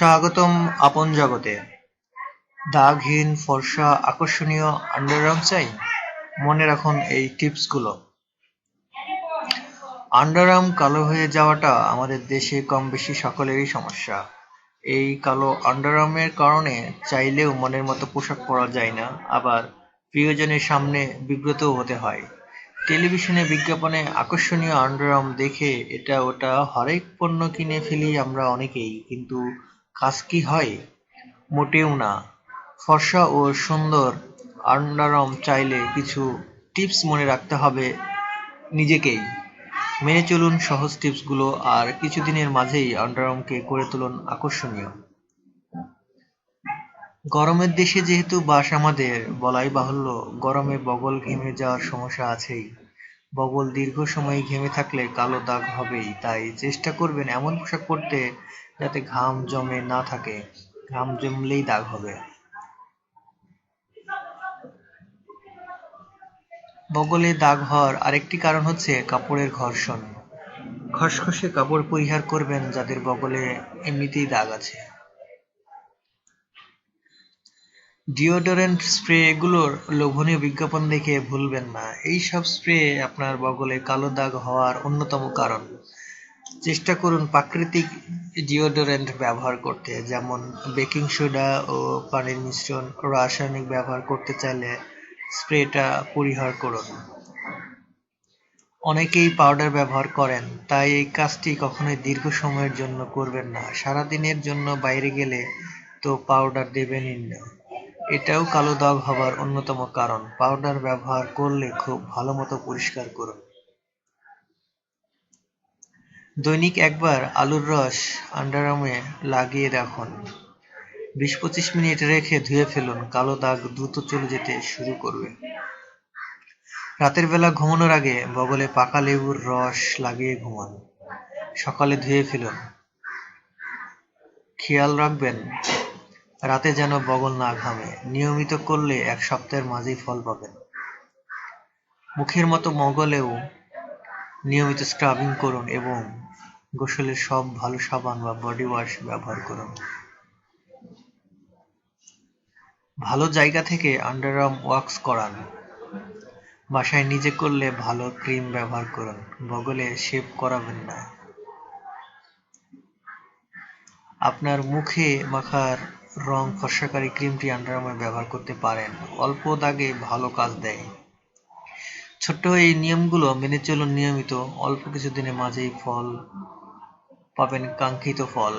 স্বাগতম আপন জগতে। দাগহীন, ফর্সা, আকর্ষণীয় আন্ডারআর্ম চাই? মনে রাখুন এই টিপসগুলো। আন্ডারআর্ম কালো হয়ে যাওয়াটা আমাদের দেশে কম বেশি সকলেরই সমস্যা। এই কালো আন্ডারআর্মের কারণে চাইলেও মনের মতো পোশাক পরা যায় না, আবার প্রিয়জনের সামনে বিব্রতও হতে হয়। টেলিভিশনে, বিজ্ঞাপনে আকর্ষণীয় আন্ডারআর্ম দেখে এটা ওটা হরেক পণ্য কিনে ফেলি আমরা অনেকেই, কিন্তু কাজ কি হয়? মোটেও না। ফর্সা ও সুন্দর আন্ডারআর্ম চাইলে কিছু টিপস মনে রাখতে হবে নিজেকেই। মেনে চলুন সহজ টিপসগুলো আর কিছুদিনের মাঝেই আন্ডারআর্মকে করে তুলুন আকর্ষণীয়। গরমের দেশে যেহেতু বাস আমাদের, বলাই বাহুল্য, গরমে বগল ঘেমে যাওয়ার সমস্যা আছেই। বগল দীর্ঘ সময় ঘেমে থাকলে কালো দাগ হবেই, তাই চেষ্টা করবেন এমন পোশাক পরতে যাতে ঘাম জমে না থাকে। ঘাম জমলেই দাগ হবে। বগলে দাগ হওয়ার আরেকটি কারণ হচ্ছে কাপড়ের ঘর্ষণ। খসখসে কাপড় পরিহার করবেন যাদের বগলে এমনিতেই দাগ আছে। ডিওডোরেন্ট স্প্রে এগুলোর লোভনীয় বিজ্ঞাপন দেখে ভুলবেন না। এই সব স্প্রে আপনার বগলে কালো দাগ হওয়ার অন্যতম কারণ। চেষ্টা করুন প্রাকৃতিক ডিওডোরেন্ট ব্যবহার করতে, যেমন বেকিং সোডা ও পানির মিশ্রণ রাসায়নিক ব্যবহার করতে চাইলে স্প্রেটা পরিহার করুন। অনেকেই পাউডার ব্যবহার করেন, তাই এই কাজটি কখনোই দীর্ঘ সময়ের জন্য করবেন না। সারাদিনের জন্য বাইরে গেলে তো পাউডার দেবেনই না। এটাও কালো দাগ হবার অন্যতম কারণ। পাউডার ব্যবহার করলে খুব ভালো মতো পরিষ্কার করুন। দৈনিক একবার আলুর রস আন্ডারআর্মে লাগিয়ে রাখুন। বিশ পঁচিশ মিনিট রেখে ধুয়ে ফেলুন। কালো দাগ দ্রুত চলে যেতে শুরু করবে। রাতের বেলা ঘুমানোর আগে বগলে পাকা লেবুর রস লাগিয়ে ঘুমান। সকালে ধুয়ে ফেলুন। খেয়াল রাখবেন, রাতে যেন বগল না ঘামে। নিয়মিত করলে এক সপ্তাহের মাঝেই ফল পাবেন। মুখের মতো মগলেও নিয়মিত স্ক্রাবিং করুন এবং গোসলের সব ভালো সাবান বা বডি ওয়াশ ব্যবহার করুন। ভালো জায়গা থেকে আন্ডারআর্ম ওয়াক্স করান। বাসায় নিজে করলে ভালো ক্রিম ব্যবহার করুন, বগলে শেভ করাবেন না। আপনার মুখে মাখার রং ফর্সাকারী ক্রিমটি আন্ডারআর্মে ব্যবহার করতে পারেন। অল্প দাগে ভালো কাজ দেয়। ছোট্ট এই নিয়মগুলো মেনে চলুন নিয়মিত অল্প কিছুদিনের মাঝেই ফল পাবেন কাঙ্ক্ষিত ফল।